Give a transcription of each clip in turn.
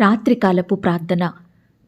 రాత్రికాలపు ప్రార్థన.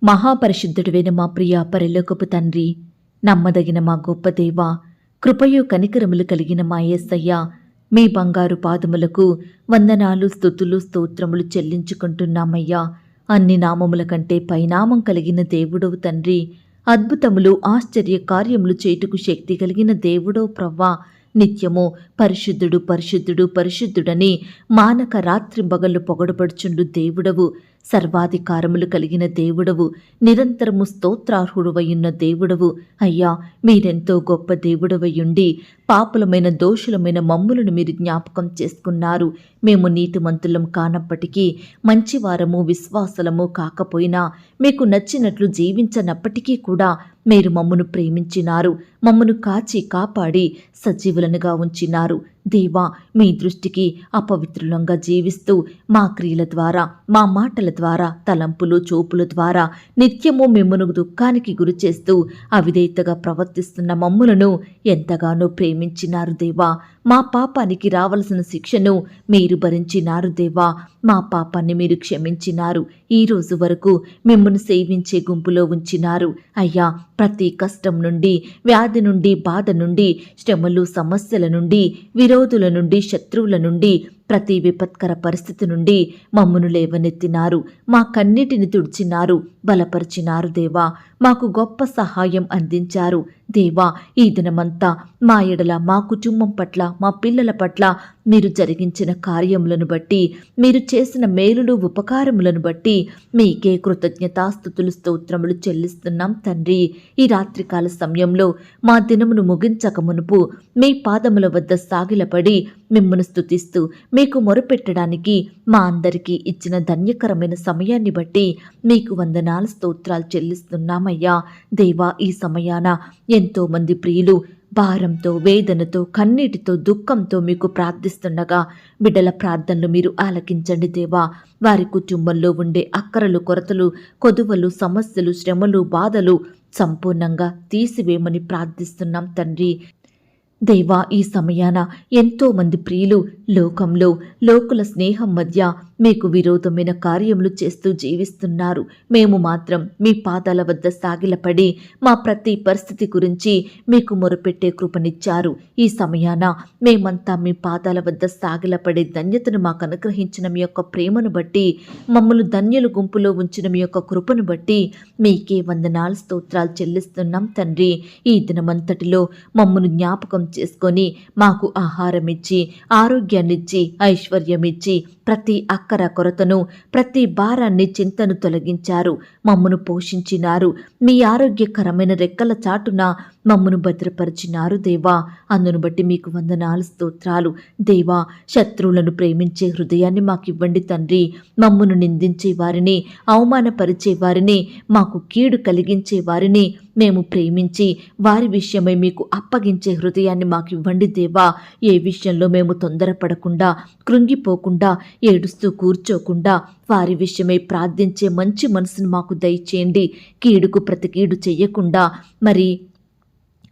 మహాపరిశుద్ధుడివైన మా ప్రియ పరిలోకపు తండ్రి నమ్మదగిన మా గొప్ప దేవ కృపయు కనికరములు కలిగిన మా ఏసయ్య మీ బంగారు పాదములకు వందనాలు స్థుతులు స్తోత్రములు చెల్లించుకుంటున్నామయ్యా. అన్ని నామముల కంటే పైనామం కలిగిన దేవుడవు తండ్రి అద్భుతములు ఆశ్చర్య కార్యములు చేటుకు శక్తి కలిగిన దేవుడో ప్రవ్వా. నిత్యము పరిశుద్ధుడు పరిశుద్ధుడు పరిశుద్ధుడని మానక రాత్రి బగళ్ళు పొగడపడుచుండు దేవుడవు. సర్వాధికారములు కలిగిన దేవుడవు నిరంతరము స్తోత్రార్హుడువయున్న దేవుడవు. అయ్యా మీరెంతో గొప్ప దేవుడవయుండి పాపులమైన దోషులమైన మమ్ములను మీరు జ్ఞాపకం చేసుకున్నారు. మేము నీతిమంతులం కానప్పటికీ మంచివారము విశ్వాసలము కాకపోయినా మీకు నచ్చినట్లు జీవించనప్పటికీ కూడా మీరు మమ్మను ప్రేమించినారు. మమ్మను కాచి కాపాడి సజీవులనుగా ఉంచినారు. దేవా మీ దృష్టికి అపవిత్రులంగా జీవిస్తూ మా క్రియల ద్వారా మా మాటల ద్వారా తలంపులు చూపుల ద్వారా నిత్యము మిమ్మను దుఃఖానికి గురి చేస్తూ అవిధేయతగా ప్రవర్తిస్తున్న మమ్ములను ఎంతగానో ప్రేమించినారు దేవా. మా పాపానికి రావలసిన శిక్షను మీరు భరించినారు దేవా. మా పాపాన్ని మీరు క్షమించినారు. ఈ రోజు వరకు మిమ్మల్ని సేవించే గుంపులో ఉంచినారు. అయ్యా ప్రతి కష్టం నుండి వ్యాధి నుండి బాధ నుండి శ్రమలు సమస్యల నుండి విరోధుల నుండి శత్రువుల నుండి ప్రతి విపత్కర పరిస్థితి నుండి మమ్మను లేవనెత్తినారు. మా కన్నిటిని తుడిచినారు. బలపరిచినారు దేవా. మాకు గొప్ప సహాయం అందించారు. దేవా ఈ దినమంతా మా ఎడల మా కుటుంబం పట్ల మా పిల్లల పట్ల మీరు జరిగించిన కార్యములను బట్టి మీరు చేసిన మేలులు ఉపకారములను బట్టి మీకే కృతజ్ఞతాస్థుతులు స్తోత్రములు చెల్లిస్తున్నాం తండ్రి. ఈ రాత్రికాల సమయంలో మా దినమును ముగించక మునుపు మీ పాదముల వద్ద సాగిలపడి మిమ్మను స్థుతిస్తూ మీకు మొరుపెట్టడానికి మా అందరికీ ఇచ్చిన ధన్యకరమైన సమయాన్ని బట్టి మీకు వందనాల స్తోత్రాలు చెల్లిస్తున్నామయ్యా. దేవా ఈ సమయాన ఎంతో మంది ప్రియులు భారంతో వేదనతో కన్నీటితో దుఃఖంతో మీకు ప్రార్థిస్తుండగా బిడ్డల ప్రార్థనలు మీరు ఆలకించండి దేవా. వారి కుటుంబంలో ఉండే అక్కరలు కొరతలు కొదువలు సమస్యలు శ్రమలు బాధలు సంపూర్ణంగా తీసివేయమని ప్రార్థిస్తున్నాం తండ్రి. దేవా ఈ సమయాన ఎంతో మంది ప్రియులు లోకంలో లోకుల స్నేహం మధ్య మీకు విరోధమైన కార్యములు చేస్తూ జీవిస్తున్నారు. మేము మాత్రం మీ పాదాల వద్ద సాగిలపడి మా ప్రతి పరిస్థితి గురించి మీకు మొరపెట్టే కృపనిచ్చారు. ఈ సమయాన మేమంతా మీ పాదాల వద్ద సాగిలపడే ధన్యతను మాకు అనుగ్రహించిన మీ యొక్క ప్రేమను బట్టి మమ్మల్ని ధన్యుల గుంపులో ఉంచిన మీ యొక్క కృపను బట్టి మీకే వందనాలు స్తోత్రాలు చెల్లిస్తున్నాం తండ్రి. ఈ దినమంతటిలో మమ్మను జ్ఞాపకం చేసుకొని మాకు ఆహారం ఇచ్చి ఆరోగ్యాన్నిచ్చి ఐశ్వర్యమిచ్చి ప్రతి అక్కర కొరతను ప్రతి భారాన్ని చింతను తొలగించారు. మమ్మను పోషించినారు. మీ ఆరోగ్యకరమైన రెక్కల చాటున మమ్మను భద్రపరిచినారు దేవా. అందును బట్టి మీకు వందనాలు స్తోత్రాలు. దేవా శత్రువులను ప్రేమించే హృదయాన్ని మాకివ్వండి తండ్రి. మమ్మను నిందించే వారిని అవమానపరిచే వారిని మాకు కీడు కలిగించే వారిని మేము ప్రేమించి వారి విషయమై మీకు అప్పగించే హృదయాన్ని మాకు ఇవ్వండి దేవా. ఏ విషయంలో మేము తొందరపడకుండా కృంగిపోకుండా ఏడుస్తూ కూర్చోకుండా వారి విషయమై ప్రార్థించే మంచి మనసును మాకు దయచేయండి. కీడుకు ప్రతికీడు చెయ్యకుండా మరి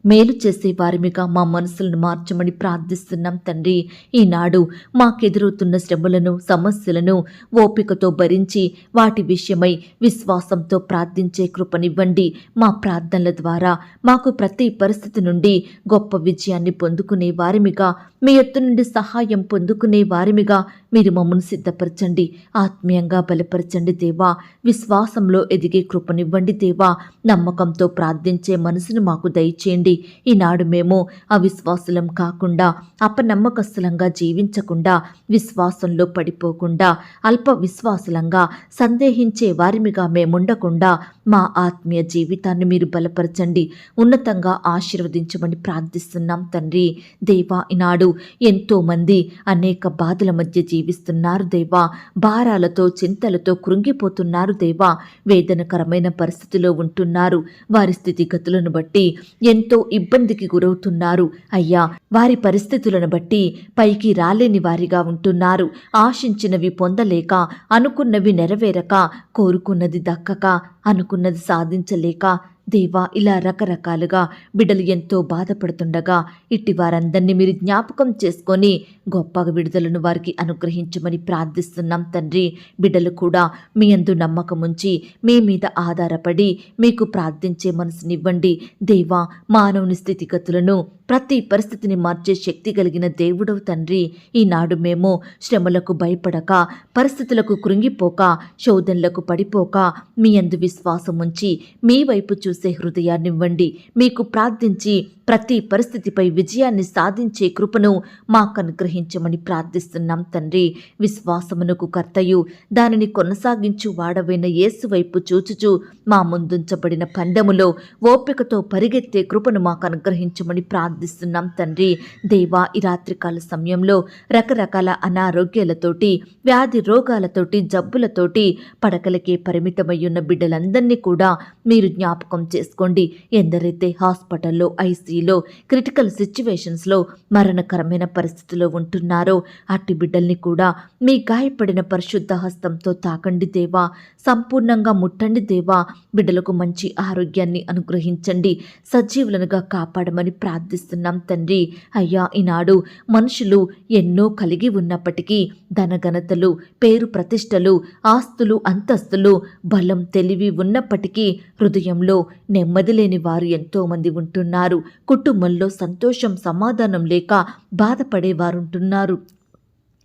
మేలు చేసే వారిమిగా మా మనసులను మార్చమని ప్రార్థిస్తున్నాం తండ్రి. ఈనాడు మాకెదురవుతున్న శ్రమలను సమస్యలను ఓపికతో భరించి వాటి విషయమై విశ్వాసంతో ప్రార్థించే కృపనివ్వండి. మా ప్రార్థనల ద్వారా మాకు ప్రతి పరిస్థితి నుండి గొప్ప విజయాన్ని పొందుకునే వారిమిగా మీ ఎత్తు నుండి సహాయం పొందుకునే వారిమిగా మీరు మమ్మల్ని సిద్ధపరచండి. ఆత్మీయంగా బలపరచండి దేవా. విశ్వాసంలో ఎదిగే కృపనివ్వండి దేవా. నమ్మకంతో ప్రార్థించే మనసును మాకు దయచేయండి. ఈనాడు మేము అవిశ్వాసులం కాకుండా అపనమ్మకస్తులంగా జీవించకుండా విశ్వాసంలో పడిపోకుండా అల్ప విశ్వాసులంగా సందేహించే వారిమిగా మేముండకుండా మా ఆత్మీయ జీవితాన్ని మీరు బలపరచండి ఉన్నతంగా ఆశీర్వదించమని ప్రార్థిస్తున్నాం తండ్రి. దేవా ఈనాడు ఎంతోమంది అనేక బాధల మధ్య జీవిస్తున్నారు దేవా. భారాలతో చింతలతో కృంగిపోతున్నారు దేవా. వేదనకరమైన పరిస్థితిలో ఉంటున్నారు. వారి స్థితిగతులను బట్టి ఎంతో ఇబ్బందికి గురవుతున్నారు. అయ్యా వారి పరిస్థితులను బట్టి పైకి రాలేని వారిగా ఉంటున్నారు. ఆశించినవి పొందలేక అనుకున్నవి నెరవేరక కోరుకున్నది దక్కక అనుకు అనుకున్నది సాధించలేక దేవా ఇలా రకరకాలుగా బిడ్డలు ఎంతో బాధపడుతుండగా ఇట్టి వారందరినీ మీరు జ్ఞాపకం చేసుకొని గొప్ప విడుదలను వారికి అనుగ్రహించమని ప్రార్థిస్తున్నాం తండ్రి. బిడ్డలు కూడా మీ అందు నమ్మకం ఉంచి మీ మీద ఆధారపడి మీకు ప్రార్థించే మనసునివ్వండి. దేవా మానవుని స్థితిగతులను ప్రతి పరిస్థితిని మార్చే శక్తి కలిగిన దేవుడవు తండ్రి. ఈనాడు మేము శ్రమలకు భయపడక పరిస్థితులకు కృంగిపోక శోధనలకు పడిపోక మీ అందు విశ్వాసం ఉంచి మీ వైపు చూసే హృదయాన్నివ్వండి మీకు ప్రార్థించి ప్రతి పరిస్థితిపై విజయాన్ని సాధించే కృపను మాకు అనుగ్రహించమని ప్రార్థిస్తున్నాం తండ్రి. విశ్వాసమునకు కర్తయు దానిని కొనసాగించు వాడవైన యేసు వైపు చూచుచు మా ముందుంచబడిన పందెములో ఓపికతో పరిగెత్తే కృపను మాకు అనుగ్రహించమని ప్రార్థిస్తున్నాం తండ్రి. దేవా ఈ రాత్రికాల సమయంలో రకరకాల అనారోగ్యాలతోటి వ్యాధి రోగాలతోటి జబ్బులతోటి పడకలకే పరిమితమై ఉన్న బిడ్డలందరినీ కూడా మీరు జ్ఞాపకం చేసుకోండి. ఎందరైతే హాస్పిటల్లో ఐసీలో క్రిటికల్ సిచ్యువేషన్స్లో మరణకరమైన పరిస్థితిలో ఉంటున్నారో అట్టి బిడ్డల్ని కూడా మీ గాయపడిన పరిశుద్ధ హస్తంతో తాకండి దేవా. సంపూర్ణంగా ముట్టండి దేవా. బిడ్డలకు మంచి ఆరోగ్యాన్ని అనుగ్రహించండి. సజీవులనుగా కాపాడమని ప్రార్థిస్తున్నాం తండ్రి. అయ్యా ఈనాడు మనుషులు ఎన్నో కలిగి ఉన్నప్పటికీ ధనఘనతలు పేరు ప్రతిష్టలు ఆస్తులు అంతస్తులు బలం తెలివి ఉన్నప్పటికీ హృదయంలో నెమ్మది లేని వారు ఎంతోమంది ఉంటున్నారు. కుటుంబంలో సంతోషం సమాధానం లేక బాధపడేవారు ఉంటున్నారు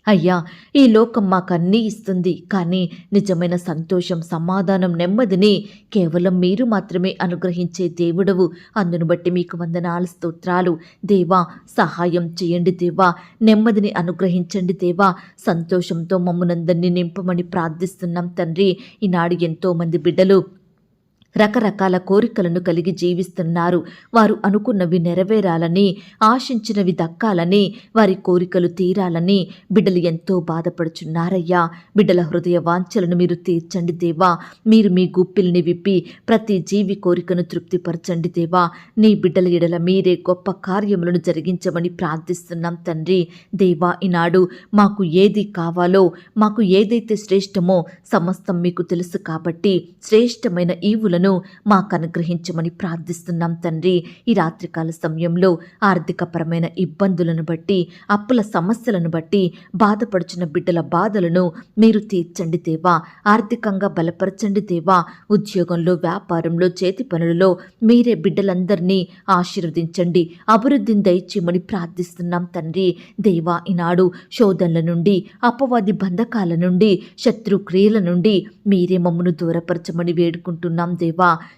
అయ్యా ఈ లోకం మాకన్నీ ఇస్తుంది. కానీ నిజమైన సంతోషం సమాధానం నెమ్మదిని కేవలం మీరు మాత్రమే అనుగ్రహించే దేవుడవు. అందును బట్టి మీకు వందనాలు స్తోత్రాలు. దేవా సహాయం చేయండి దేవా. నెమ్మదిని అనుగ్రహించండి దేవా. సంతోషంతో మమ్మల్నందరినీ నింపమని ప్రార్థిస్తున్నాం తండ్రి. ఈనాడు ఎంతోమంది బిడ్డలు రకరకాల కోరికలను కలిగి జీవిస్తున్నారు. వారు అనుకున్నవి నెరవేరాలని ఆశించినవి దక్కాలని వారి కోరికలు తీరాలని బిడ్డలు ఎంతో బాధపడుచున్నారయ్యా. బిడ్డల హృదయ వాంఛలను మీరు తీర్చండి దేవా. మీరు మీ గుప్పిల్ని విప్పి ప్రతి జీవి కోరికను తృప్తిపరచండి దేవా. నీ బిడ్డల ఎడల మీరే గొప్ప కార్యములను జరిగించమని ప్రార్థిస్తున్నాం తండ్రి. దేవా ఈనాడు మాకు ఏది కావాలో మాకు ఏదైతే శ్రేష్టమో సమస్తం మీకు తెలుసు కాబట్టి శ్రేష్టమైన ఈవులను మాకు అనుగ్రహించమని ప్రార్థిస్తున్నాం తండ్రి. ఈ రాత్రికాల సమయంలో ఆర్థికపరమైన ఇబ్బందులను బట్టి అప్పుల సమస్యలను బట్టి బాధపడుచున్న బిడ్డల బాధలను మీరు తీర్చండి దేవా. ఆర్థికంగా బలపరచండి దేవా. ఉద్యోగంలో వ్యాపారంలో చేతి పనులలో మీరే బిడ్డలందరినీ ఆశీర్వదించండి. అభివృద్ధిని దయచేయమని ప్రార్థిస్తున్నాం తండ్రి. దేవా ఈనాడు శోధనల నుండి అపవాది బంధకాల నుండి శత్రు క్రియల నుండి మీరే మమ్మను దూరపరచమని వేడుకుంటున్నాం దేవా.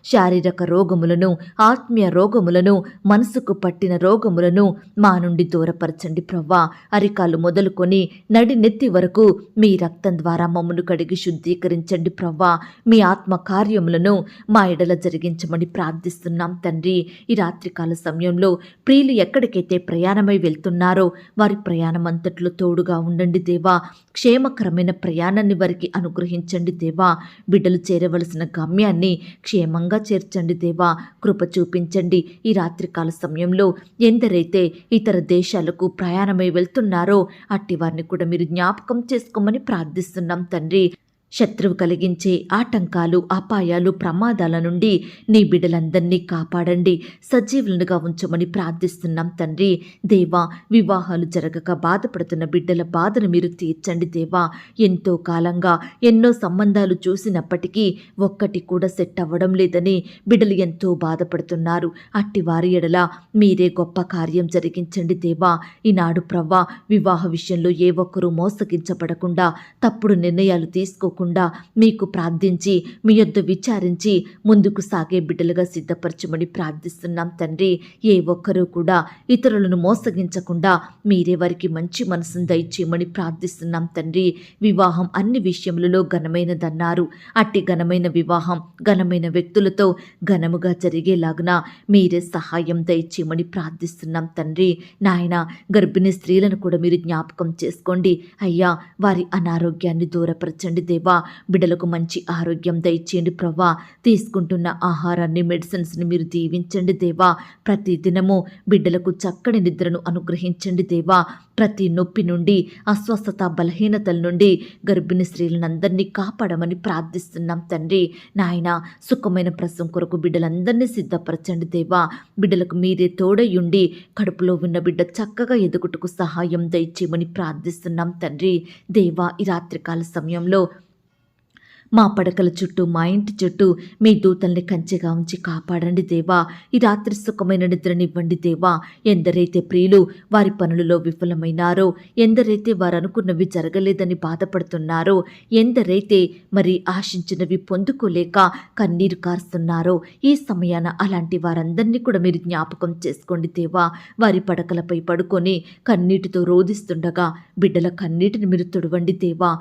శారీరక రోగములను ఆత్మీయ రోగములను మనసుకు పట్టిన రోగములను మా నుండి దూరపరచండి ప్రవ్వా. అరికాలు మొదలుకొని నడి నెత్తి వరకు మీ రక్తం ద్వారా మమ్మను కడిగి శుద్ధీకరించండి ప్రవ్వా. మీ ఆత్మ కార్యములను మా ఎడల జరిగించమని ప్రార్థిస్తున్నాం తండ్రి. ఈ రాత్రికాల సమయంలో ప్రియులు ఎక్కడికైతే ప్రయాణమై వెళ్తున్నారో వారి ప్రయాణం అంతట్లో తోడుగా ఉండండి దేవా. క్షేమకరమైన ప్రయాణాన్ని వారికి అనుగ్రహించండి దేవా. బిడ్డలు చేరవలసిన గమ్యాన్ని క్షేమంగా చేర్చండి దేవా కృప చూపించండి. ఈ రాత్రికాల సమయంలో ఎందరైతే ఇతర దేశాలకు ప్రయాణమై వెళ్తున్నారో అట్టి వారిని కూడా మీరు జ్ఞాపకం చేసుకోమని ప్రార్థిస్తున్నాం తండ్రి. శత్రువు కలిగించే ఆటంకాలు అపాయాలు ప్రమాదాల నుండి నీ బిడ్డలందరినీ కాపాడండి. సజీవులుగా ఉంచమని ప్రార్థిస్తున్నాం తండ్రి. దేవా వివాహాలు జరగక బాధపడుతున్న బిడ్డల బాధను మీరు తీర్చండి దేవా. ఎంతో కాలంగా ఎన్నో సంబంధాలు చూసినప్పటికీ ఒక్కటి కూడా సెట్ అవ్వడం లేదని బిడ్డలు ఎంతో బాధపడుతున్నారు. అట్టి వారి ఎడల మీరే గొప్ప కార్యం జరిగించండి దేవా. ఈనాడు ప్రవ్వా వివాహ విషయంలో ఏ ఒక్కరూ మోసగించబడకుండా తప్పుడు నిర్ణయాలు తీసుకోకుండా మీకు ప్రార్థించి మీ యొద్ద విచారించి ముందుకు సాగే బిడ్డలుగా సిద్ధపరచమని ప్రార్థిస్తున్నాం తండ్రి. ఏ ఒక్కరూ కూడా ఇతరులను మోసగించకుండా మీరే వారికి మంచి మనసును దయచేయమని ప్రార్థిస్తున్నాం తండ్రి. వివాహం అన్ని విషయములలో ఘనమైనదన్నారు. అట్టి ఘనమైన వివాహం ఘనమైన వ్యక్తులతో ఘనముగా జరిగేలాగున మీరే సహాయం దయచేయమని ప్రార్థిస్తున్నాం తండ్రి. నాయన గర్భిణీ స్త్రీలను కూడా మీరు జ్ఞాపకం చేసుకోండి. అయ్యా వారి అనారోగ్యాన్ని దూరపరచండి దేవా. ప్రవ్వా బిడ్డలకు మంచి ఆరోగ్యం దయచేయండి ప్రవ్వా తీసుకుంటున్న ఆహారాన్ని మెడిసిన్స్ని మీరు దీవించండి దేవా. ప్రతి దినము బిడ్డలకు చక్కని నిద్రను అనుగ్రహించండి దేవా. ప్రతి నొప్పి నుండి అస్వస్థత బలహీనతల నుండి గర్భిణీ స్త్రీలందరినీ కాపాడమని ప్రార్థిస్తున్నాం తండ్రి. నాయన సుఖమైన ప్రసవం కొరకు బిడ్డలందరినీ సిద్ధపరచండి దేవా. బిడ్డలకు మీరే తోడయుండి కడుపులో ఉన్న బిడ్డ చక్కగా ఎదుగుటకు సహాయం దయచేయమని ప్రార్థిస్తున్నాం తండ్రి. దేవా ఈ రాత్రికాల సమయంలో మా పడకల చుట్టూ మా ఇంటి చుట్టూ మీ దూతల్ని కంచెగా ఉంచి కాపాడండి దేవా. ఈ రాత్రి సుఖమైన నిద్రనివ్వండి దేవా. ఎందరైతే ప్రియులు వారి పనులలో విఫలమైనారో ఎందరైతే వారు అనుకున్నవి జరగలేదని బాధపడుతున్నారో ఎందరైతే మరి ఆశించినవి పొందుకోలేక కన్నీరు కారుస్తున్నారో ఈ సమయాన అలాంటి వారందరినీ కూడా మీరు జ్ఞాపకం చేసుకోండి దేవా. వారి పడకలపై పడుకొని కన్నీటితో రోధిస్తుండగా బిడ్డల కన్నీటిని మీరు తుడవండి దేవా.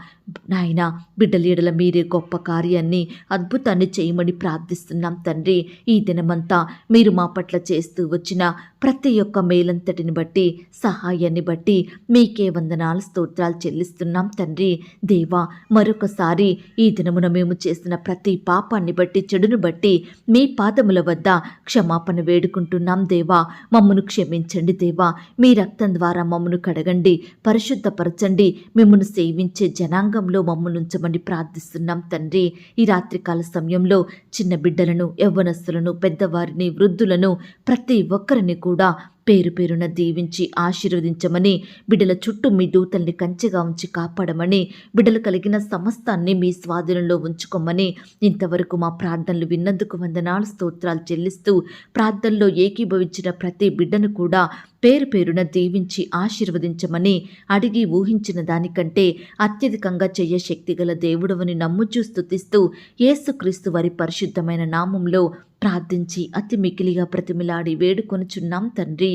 నాయన బిడ్డల ఎడల మీరే గొప్ప గొప్ప కార్యాన్ని అద్భుతాన్ని చేయమని ప్రార్థిస్తున్నాం తండ్రి. ఈ దినమంతా మీరు మా పట్ల చేస్తూ వచ్చిన ప్రతి ఒక్క మేలంతటిని బట్టి సహాయాన్ని బట్టి మీకే వందనాలు స్తోత్రాలు చెల్లిస్తున్నాం తండ్రి. దేవా మరొకసారి ఈ దినమున మేము చేసిన ప్రతి పాపాన్ని బట్టి చెడును బట్టి మీ పాదముల వద్ద క్షమాపణ వేడుకుంటున్నాం దేవా. మమ్మను క్షమించండి దేవా. మీ రక్తం ద్వారా మమ్మను కడగండి పరిశుద్ధపరచండి. మిమ్మను సేవించే జనాంగంలో మమ్మల్ని ఉంచమని ప్రార్థిస్తున్నాం తండ్రి. ఈ రాత్రికాల సమయంలో చిన్న బిడ్డలను యవ్వనస్తులను పెద్దవారిని వృద్ధులను ప్రతి ఒక్కరిని కూడా పేరు పేరున దీవించి ఆశీర్వదించమని బిడ్డల చుట్టూ మీ దూతల్ని కంచెగా ఉంచి కాపాడమని బిడ్డలు కలిగిన సమస్తాన్ని మీ స్వాధీనంలో ఉంచుకోమని ఇంతవరకు మా ప్రార్థనలు విన్నందుకు వందనాలు స్తోత్రాలు చెల్లిస్తూ ప్రార్థనలో ఏకీభవించిన ప్రతి బిడ్డను కూడా పేరు పేరున దీవించి ఆశీర్వదించమని అడిగి ఊహించిన దానికంటే అత్యధికంగా చెయ్య శక్తిగల దేవుడవని నమ్ముచూ స్థుతిస్తూ యేసుక్రీస్తు వారి పరిశుద్ధమైన నామంలో ప్రార్థించి అతి మికిలిగా ప్రతిమిలాడి వేడుకొనుచున్నాం తండ్రి.